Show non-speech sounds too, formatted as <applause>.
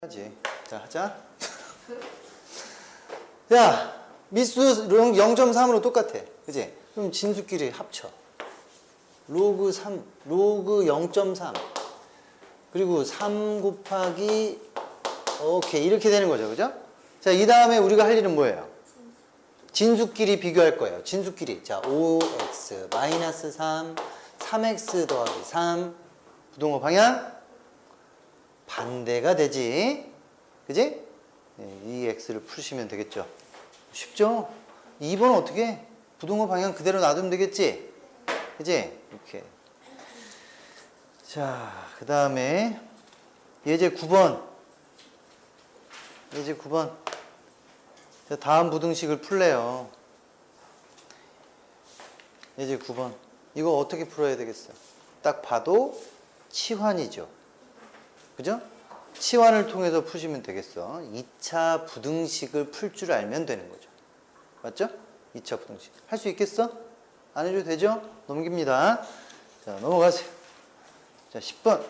하지. 자, 하자. <laughs> 야, 미수 0.3으로 똑같아. 그지? 그럼 진수끼리 합쳐. 로그 3, 로그 0.3. 그리고 3 곱하기, 오케이. 이렇게 되는 거죠. 그죠? 자, 이 다음에 우리가 할 일은 뭐예요? 진수끼리 비교할 거예요. 진수끼리. 자, 5x 마이너스 3, 3x 더하기 3. 부동호 방향? 반대가 되지. 그지? 네, 이 x를 푸시면 되겠죠. 쉽죠? 2번은 어떻게? 해? 부동호 방향 그대로 놔두면 되겠지? 그지? 이렇게. 자, 그 다음에 예제 9번. 예제 9번. 자, 다음 부등식을 풀래요. 예제 9번. 이거 어떻게 풀어야 되겠어요? 딱 봐도 치환이죠. 그죠? 치환을 통해서 푸시면 되겠어. 2차 부등식을 풀 줄 알면 되는 거죠. 맞죠? 2차 부등식. 할 수 있겠어? 안 해줘도 되죠? 넘깁니다. 자, 넘어가세요. 자, 10번.